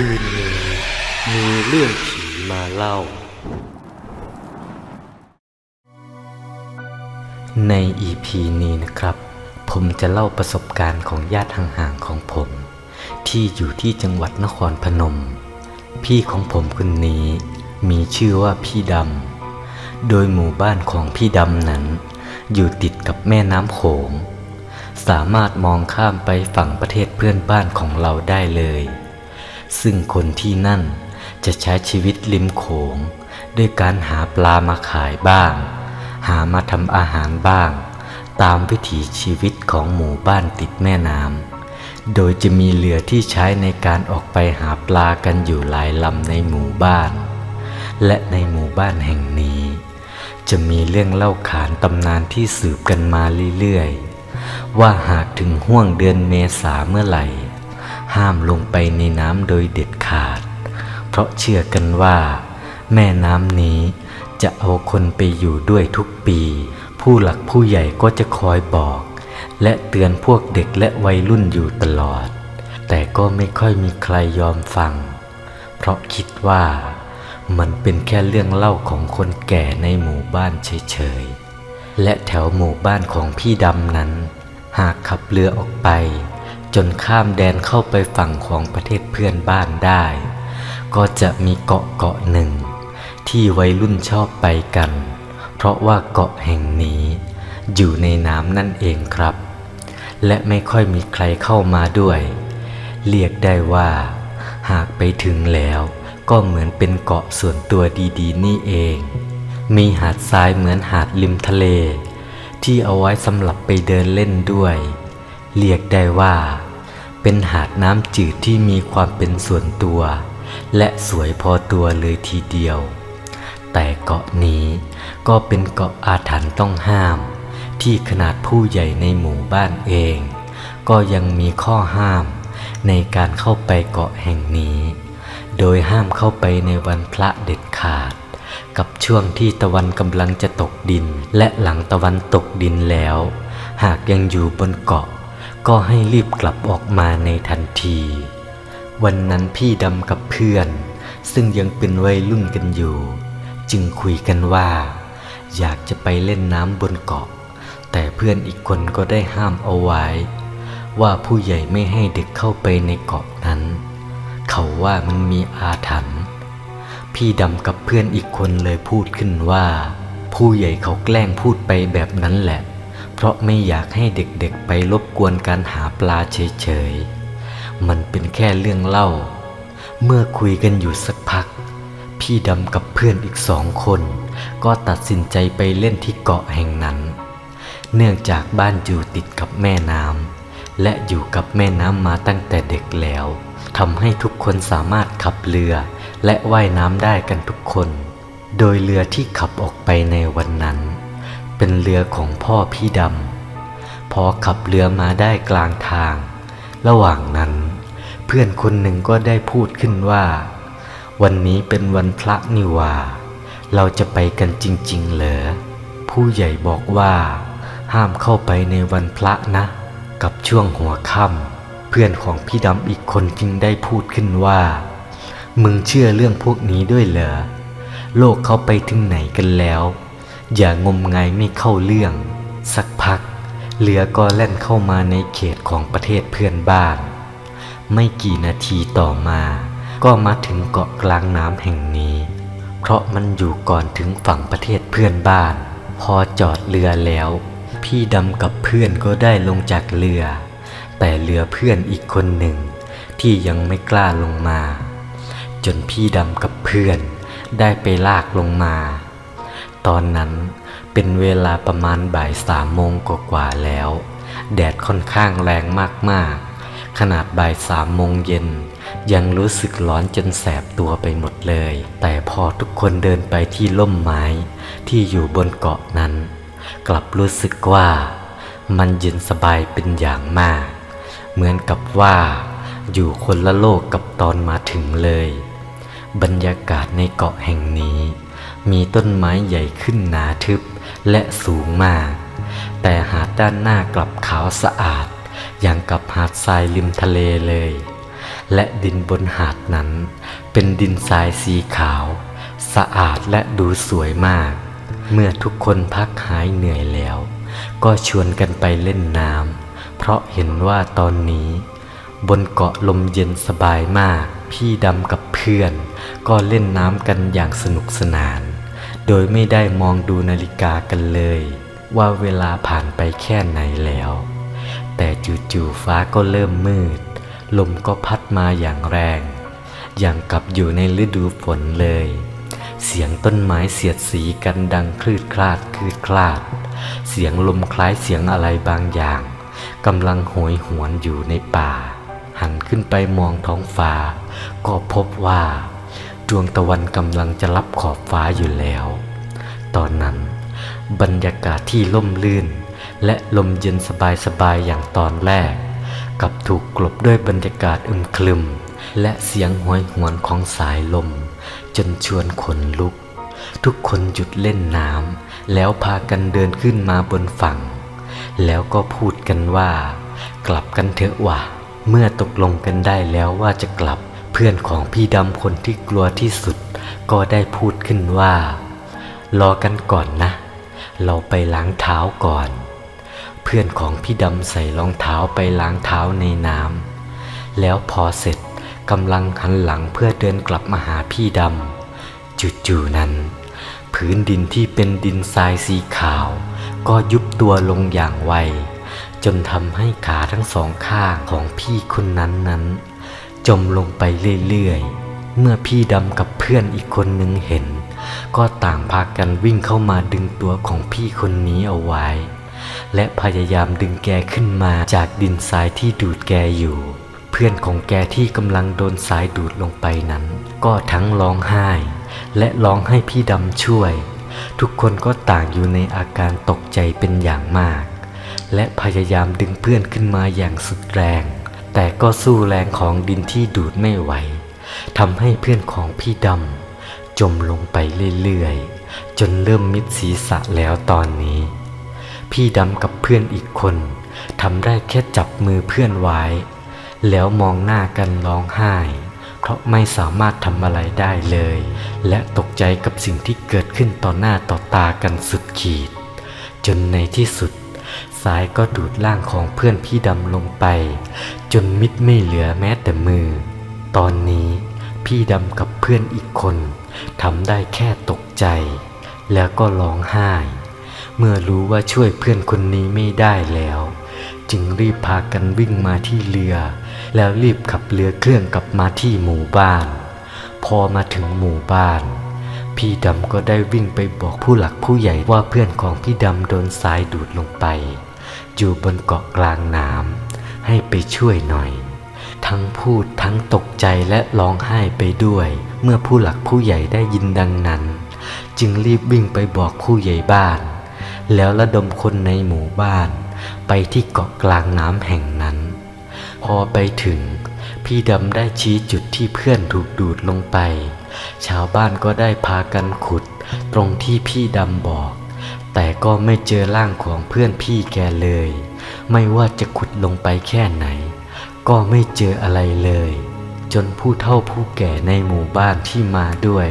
คืนนี้มีเรื่องผีมาเล่า ใน EP นี้นะครับ ผมจะเล่าประสบการณ์ของญาติห่างๆของผม ที่อยู่ที่จังหวัดนครพนม พี่ของผมคนนี้ มีชื่อว่าพี่ดำ โดยหมู่บ้านของพี่ดำนั้น อยู่ติดกับแม่น้ำโขง สามารถมองข้ามไปฝั่งประเทศเพื่อนบ้านของเราได้เลย ซึ่งคนที่นั่นจะใช้ชีวิตริมโขง ด้วยการหาปลามาขายบ้าง หามาทำอาหารบ้าง ตามวิถีชีวิตของหมู่บ้านติดแม่น้ำโดยจะมีเรือที่ใช้ในการออกไปหาปลากันอยู่หลายลำในหมู่บ้าน และในหมู่บ้านแห่งนี้ จะมีเรื่องเล่าขานตำนานที่สืบกันมาเรื่อยๆว่าหากถึงห่วงเดือนเมษาเมื่อไหร่ ห้ามลงไปในน้ำโดยเด็ดขาด เพราะเชื่อกันว่า แม่น้ำนี้จะเอาคนไปอยู่ด้วยทุกปี ผู้หลักผู้ใหญ่ก็จะคอยบอก และเตือนพวกเด็กและวัยรุ่นอยู่ตลอด แต่ก็ไม่ค่อยมีใครยอมฟัง เพราะคิดว่ามันเป็นแค่เรื่องเล่าของคนแก่ในหมู่บ้านเฉยๆ และแถวหมู่บ้านของพี่ดำนั้น หากขับเรือออกไป จนข้ามแดนเข้าไปฝั่งของประเทศเพื่อนบ้านได้ ก็จะมีเกาะเกาะหนึ่ง ที่วัยรุ่นชอบไปกัน เพราะว่าเกาะแห่งนี้ อยู่ในน้ำนั่นเองครับ และไม่ค่อยมีใครเข้ามาด้วย เรียกได้ว่า หากไปถึงแล้วก็เหมือนเป็นเกาะส่วนตัวดีๆ นี่เอง มีหาดทรายเหมือนหาดริมทะเล ที่เอาไว้สำหรับไปเดินเล่นด้วย เรียกได้ว่า เป็นหาดน้ำจืดที่มีความเป็นส่วนตัว และสวยพอตัวเลยทีเดียว แต่เกาะนี้ก็เป็นเกาะอาถรรพ์ต้องห้าม ที่ขนาดผู้ใหญ่ในหมู่บ้านเอง ก็ยังมีข้อห้ามในการเข้าไปเกาะแห่งนี้ โดยห้ามเข้าไปในวันพระเด็ดขาด กับช่วงที่ตะวันกำลังจะตกดิน และหลังตะวันตกดินแล้ว หากยังอยู่บนเกาะ ก็ให้รีบกลับออกมาในทันที วันนั้นพี่ดำกับเพื่อน ซึ่งยังเป็นวัยรุ่นกันอยู่ จึงคุยกันว่า อยากจะไปเล่นน้ำบนเกาะ แต่เพื่อนอีกคนก็ได้ห้ามเอาไว้ ว่าผู้ใหญ่ไม่ให้เด็กเข้าไปในเกาะนั้น เขาว่ามันมีอาถรรพ์พี่ดำกับเพื่อนอีกคนเลยพูดขึ้นว่า ผู้ใหญ่เขาแกล้งพูดไปแบบนั้นแหละ เพราะไม่อยากให้เด็กๆไปรบกวนการหาปลาเฉยๆ มันเป็นแค่เรื่องเล่า เมื่อคุยกันอยู่สักพัก พี่ดำกับเพื่อนอีกสองคน ก็ตัดสินใจไปเล่นที่เกาะแห่งนั้น เนื่องจากบ้านอยู่ติดกับแม่น้ำและอยู่กับแม่น้ำมาตั้งแต่เด็กแล้วทำให้ทุกคนสามารถขับเรือและว่ายน้ำได้กันทุกคน โดยเรือที่ขับออกไปในวันนั้น เป็นเรือของพ่อพี่ดำ พอขับเรือมาได้กลางทาง ระหว่างนั้น เพื่อนคนหนึ่งก็ได้พูดขึ้นว่า วันนี้เป็นวันพระนิวา เราจะไปกันจริง ๆ เหรอ ผู้ใหญ่บอกว่า ห้ามเข้าไปในวันพระนะ กับช่วงหัวค่ำเพื่อนของพี่ดำอีกคนจึงได้พูดขึ้นว่า มึงเชื่อเรื่องพวกนี้ด้วยเหรอ โลกเขาไปถึงไหนกันแล้ว อย่างมงายไม่เข้าเรื่อง สักพักเรือก็แล่นเข้ามาในเขตของประเทศเพื่อนบ้าน ไม่กี่นาทีต่อมา ก็มาถึงเกาะกลางน้ำแห่งนี้ เพราะมันอยู่ก่อนถึงฝั่งประเทศเพื่อนบ้าน พอจอดเรือแล้ว พี่ดำกับเพื่อนก็ได้ลงจากเรือ แต่เหลือเพื่อนอีกคนหนึ่ง ที่ยังไม่กล้าลงมา จนพี่ดำกับเพื่อนได้ไปลากลงมา ตอนนั้นเป็นเวลาประมาณบ่ายสามโมงกว่าๆแล้ว แดดค่อนข้างแรงมากๆ ขนาดบ่ายสามโมงเย็น ยังรู้สึกร้อนจนแสบตัวไปหมดเลย แต่พอทุกคนเดินไปที่ล่มไม้ ที่อยู่บนเกาะนั้น กลับรู้สึกว่า มันเย็นสบายเป็นอย่างมาก เหมือนกับว่า อยู่คนละโลกกับตอนมาถึงเลย บรรยากาศในเกาะแห่งนี้ มีต้นไม้ใหญ่ขึ้นหนาทึบและสูงมาก แต่หาดด้านหน้ากลับขาวสะอาด อย่างกับหาดทรายริมทะเลเลย และดินบนหาดนั้น เป็นดินทรายสีขาว สะอาดและดูสวยมาก เมื่อทุกคนพักหายเหนื่อยแล้ว ก็ชวนกันไปเล่นน้ำเพราะเห็นว่าตอนนี้บนเกาะลมเย็นสบายมาก พี่ดำกับเพื่อน ก็เล่นน้ำกันอย่างสนุกสนาน โดยไม่ได้มองดูนาฬิกากันเลย ว่าเวลาผ่านไปแค่ไหนแล้ว แต่จู่ๆฟ้าก็เริ่มมืด ลมก็พัดมาอย่างแรง อย่างกับอยู่ในฤดูฝนเลย เสียงต้นไม้เสียดสีกันดังคลืดคลาดคลืดคลาด เสียงลมคล้ายเสียงอะไรบางอย่างกำลังโหยหวนอยู่ในป่า หันขึ้นไปมองท้องฟ้า ก็พบว่า ดวงตะวันกำลังจะรับขอบฟ้าอยู่แล้ว ตอนนั้น บรรยากาศที่ล่มลื่น และลมเย็นสบายๆอย่างตอนแรก กับถูกกลบด้วยบรรยากาศอึมครึม และเสียงหวยหวนของสายลม จนชวนขนลุก ทุกคนหยุดเล่นน้ำแล้วพากันเดินขึ้นมาบนฝั่ง แล้วก็พูดกันว่า กลับกันเถอะวะเมื่อตกลงกันได้แล้วว่าจะกลับ พื่อนของพี่ดำคนที่กลัวที่สุด ก็ได้พูดขึ้นว่า รอกันก่อนนะ เราไปล้างเท้าก่อน เพื่อนของพี่ดำใส่รองเท้าไปล้างเท้าในน้ำแล้วพอเสร็จกำลังหันหลังเพื่อเดินกลับมาหาพี่ดำจู่ๆนั้น พื้นดินที่เป็นดินทรายสีขาว ก็ยุบตัวลงอย่างไวจนทำให้ขาทั้งสองข้างของพี่คนนั้นนั้น จมลงไปเรื่อยๆ เมื่อพี่ดำกับเพื่อนอีกคนหนึ่งเห็น ก็ต่างพากันวิ่งเข้ามาดึงตัวของพี่คนนี้เอาไว้ และพยายามดึงแกขึ้นมาจากดินทรายที่ดูดแกอยู่ เพื่อนของแกที่กำลังโดนสายดูดลงไปนั้น ก็ทั้งร้องไห้ และร้องให้พี่ดำช่วย ทุกคนก็ต่างอยู่ในอาการตกใจเป็นอย่างมาก และพยายามดึงเพื่อนขึ้นมาอย่างสุดแรง แต่ก็สู้แรงของดินที่ดูดไม่ไหวทำให้เพื่อนของพี่ดำจมลงไปเรื่อยๆ จนเริ่มมิดศีรษะแล้วตอนนี้ พี่ดำกับเพื่อนอีกคนทำได้แค่จับมือเพื่อนไว้ แล้วมองหน้ากันร้องไห้ เพราะไม่สามารถทำอะไรได้เลย และตกใจกับสิ่งที่เกิดขึ้นต่อหน้าต่อตากันสุดขีด จนในที่สุด สายก็ดูดร่างของเพื่อนพี่ดำลงไป จนมิดไม่เหลือแม้แต่มือ ตอนนี้พี่ดำกับเพื่อนอีกคนทำได้แค่ตกใจ แล้วก็ร้องไห้ เมื่อรู้ว่าช่วยเพื่อนคนนี้ไม่ได้แล้ว จึงรีบพากันวิ่งมาที่เรือ แล้วรีบขับเรือเครื่องกลับมาที่หมู่บ้าน พอมาถึงหมู่บ้านพี่ดำก็ได้วิ่งไปบอกผู้หลักผู้ใหญ่ว่าเพื่อนของพี่ดำโดนทรายดูดลงไป อยู่บนเกาะกลางน้ำให้ไปช่วยหน่อย ทั้งพูดทั้งตกใจและร้องไห้ไปด้วย เมื่อผู้หลักผู้ใหญ่ได้ยินดังนั้น จึงรีบวิ่งไปบอกผู้ใหญ่บ้าน แล้วระดมคนในหมู่บ้าน ไปที่เกาะกลางน้ำแห่งนั้น พอไปถึง พี่ดำได้ชี้จุดที่เพื่อนถูกดูดลงไป ชาวบ้านก็ได้พากันขุด ตรงที่พี่ดำบอก แต่ก็ไม่เจอร่างของเพื่อนพี่แกเลย ไม่ว่าจะขุดลงไปแค่ไหน ก็ไม่เจออะไรเลย จนผู้เฒ่าผู้แก่ในหมู่บ้านที่มาด้วย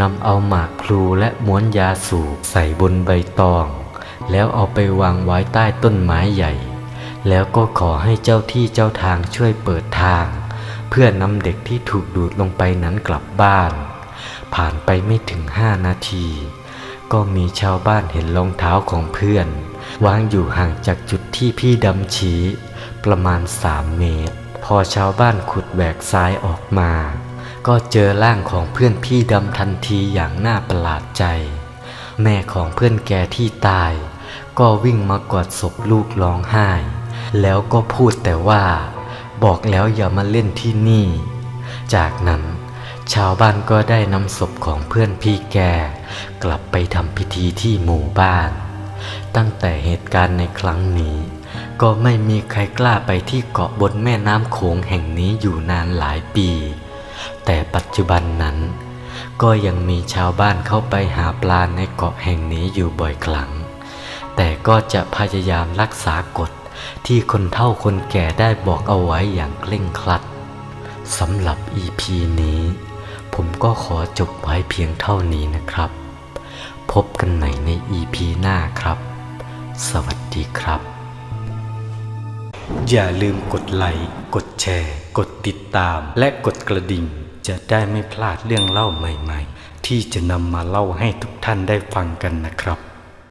นำเอาหมากพลูและม้วนยาสูบใส่บนใบตอง แล้วเอาไปวางไว้ใต้ต้นไม้ใหญ่ แล้วก็ขอให้เจ้าที่เจ้าทางช่วยเปิดทาง เพื่อนำเด็กที่ถูกดูดลงไปนั้นกลับบ้าน ผ่านไปไม่ถึงห้านาที ก็มีชาวบ้านเห็นรองเท้าของเพื่อน วางอยู่ห่างจากจุดที่พี่ดำชี้ ประมาณสามเมตร พอชาวบ้านขุดแหวกซ้ายออกมา ก็เจอร่างของเพื่อนพี่ดำทันทีอย่างน่าประหลาดใจ แม่ของเพื่อนแกที่ตาย ก็วิ่งมากอดศพลูกร้องไห้ แล้วก็พูดแต่ว่า บอกแล้วอย่ามาเล่นที่นี่ จากนั้น ชาวบ้านก็ได้นำศพของเพื่อนพี่แก กลับไปทำพิธีที่หมู่บ้าน ตั้งแต่เหตุการณ์ในครั้งนี้ ก็ไม่มีใครกล้าไปที่เกาะบนแม่น้ำโขงแห่งนี้อยู่นานหลายปี แต่ปัจจุบันนั้น ก็ยังมีชาวบ้านเข้าไปหาปลาในเกาะแห่งนี้อยู่บ่อยครั้ง แต่ก็จะพยายามรักษากฎที่คนเฒ่าคนแก่ได้บอกเอาไว้อย่างเคร่งครัดสำหรับ EP นี้ ผมก็ขอจบไว้เพียงเท่านี้นะครับ พบกันใหม่ใน EP หน้าครับ สวัสดีครับ อย่าลืมกดไลค์ กดแชร์ กดติดตาม และกดกระดิ่ง จะได้ไม่พลาดเรื่องเล่าใหม่ ๆ ที่จะนำมาเล่าให้ทุกท่านได้ฟังกันนะครับ